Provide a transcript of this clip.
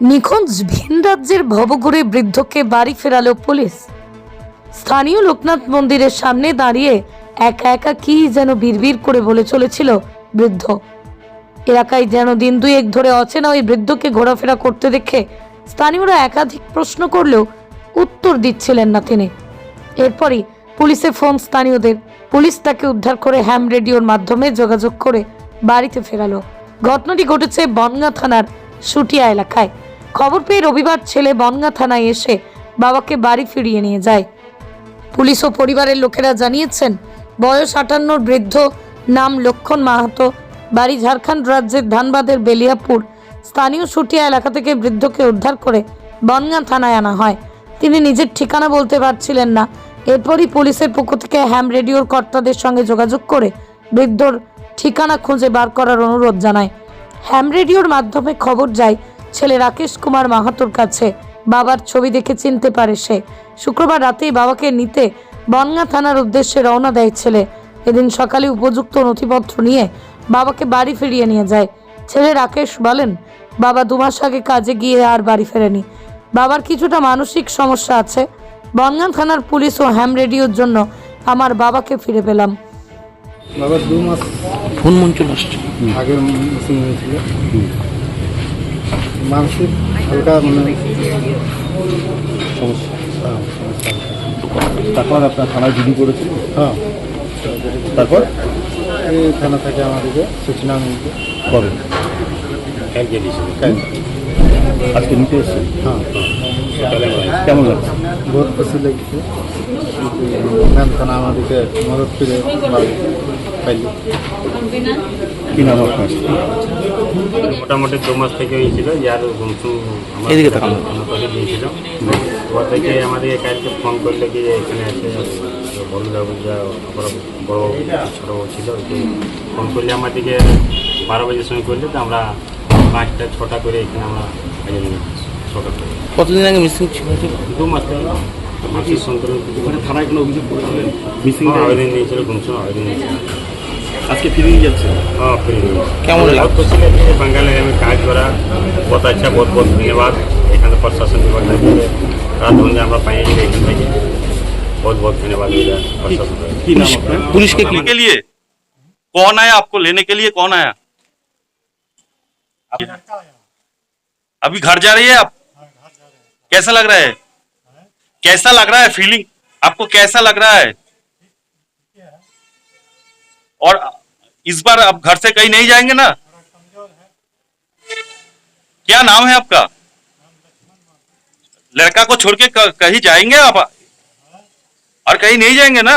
নিখোঁজ ভিন রাজ্যের ভবঘুরে বৃদ্ধকে বাড়ি ফেরালো পুলিশ। স্থানীয় লোকনাথ মন্দিরের সামনে দাঁড়িয়ে একা একা কি যেন বিড়বিড় করে বলে চলেছিল বৃদ্ধ। এলাকায় যেন দিন দুয়েক ধরে অচেনা ওই বৃদ্ধকে ঘোরাফেরা করতে দেখে স্থানীয়রা একাধিক প্রশ্ন করলেও উত্তর দিচ্ছিলেন না তিনি। এরপরই পুলিশে ফোন স্থানীয়দের। পুলিশ তাকে উদ্ধার করে হ্যাম রেডিওর মাধ্যমে যোগাযোগ করে বাড়িতে ফেরালো। ঘটনাটি ঘটেছে বনগা থানার সুটিয়া এলাকায়। খবর পেয়ে রবিবার ছেলে বনগা থানায় এসে বাবাকে বাড়ি ফিরিয়ে নিয়ে যায়। পুলিশ ও পরিবারের লোকেরা জানিয়েছেন, বয়স আটান্নর বৃদ্ধ নাম লক্ষণ মাহাতো, বাড়ি ঝাড়খণ্ড রাজ্যের ধানবাদের বেলিয়াপুর, স্থানীয় সুটিয়া এলাকা থেকে বৃদ্ধকে উদ্ধার করে বনগাঁ থানায় আনা হয়। তিনি নিজের ঠিকানা বলতে পারছিলেন না। এরপরই পুলিশের পক্ষ থেকে হ্যাম রেডিওর কর্তাদের সঙ্গে যোগাযোগ করে বৃদ্ধর ঠিকানা খুঁজে বার করার অনুরোধ জানায়। হ্যাম রেডিওর মাধ্যমে খবর যায় ছেলে রাকেশ কুমার মাহাতোর কাছে। বাবার ছবি দেখে চিনতে পারে সে। শুক্রবার রাতেই বাবাকে নিতে বনগাঁ থানার উদ্দেশ্যে রওনা দেয় ছেলে। এদিন সকালে উপযুক্ত নথিপত্র নিয়ে বাবাকে বাড়ি ফিরিয়ে নিয়ে যায়। ছেলে রাকেশ বলেন বাবা দু মাস আগে কাজে গিয়ে আর বাড়ি ফেরেনি। বাবার কিছুটা মানসিক সমস্যা আছে। বনগাঁ থানার পুলিশ ও হ্যাম রেডিওর জন্য আমার বাবাকে ফিরে পেলাম। বাবার দু মাস কোন মঞ্চল আসছে। আগে মিসিং হয়েছিল। মানসিক হালকা মানে সমস্যা। হ্যাঁ, তারপর আপনার থানায় জিডি করেছেন? হ্যাঁ। তারপর? এই থানা থেকে আমাদেরকে সূচনা কাল আজকে নিতে এসেছেন? হ্যাঁ কেমন লাগছে? বহুত খুশি লাগছে। ম্যাম থানা আমাদেরকে মদত করে পাইলি কি নাম আপনার? মোটামুটি দু মাস থেকে হয়েছিল যার গুমসু আমার এদিকে দিয়েছিল ওর থেকে আমাদেরকে কালকে ফোন করলে কি এখানে এসে বড় বাবু যা বড় ছোটো ছিল ফোন করলে আমাদেরকে বারো বাজের সময় করলে তো আমরা পাঁচটা ছটা করে এখানে আমরা কাজে নিয়ে ছটা করে। কতদিন আগে মিসিং ছিল? দু মাস থেকে। মাসের মানে থানায় কোনো অভিযোগ করেছিলেন? মিসিং আবেদন দিয়েছিল গুমসু আবেদন দিয়েছিল। আজকে ফিরিয়ে যাচ্ছে हाँ फ्री কেমন बहुत লাগছে? खुशी लगी है बंगाल एरिया में काज करा बहुत अच्छा बहुत बहुत धन्यवाद এখানে প্রশাসন বিভাগ থেকে রাত ধরে আমরা পাই এখান থেকে बहुत बहुत धन्यवाद मेरा प्रशासन को। কি নাম আপনার পুলিশকে কি के लिए कौन आया आपको लेने के लिए कौन आया अभी घर जा रही है आप कैसा लग रहा है कैसा लग रहा है फीलिंग आपको कैसा लग रहा है और इस बार आप घर से कहीं नहीं जाएँगे ना? क्या नाम है आपका? लड़का को छोड़ के, कहीं जाएँगे आप? और कहीं नहीं जाएँगे ना?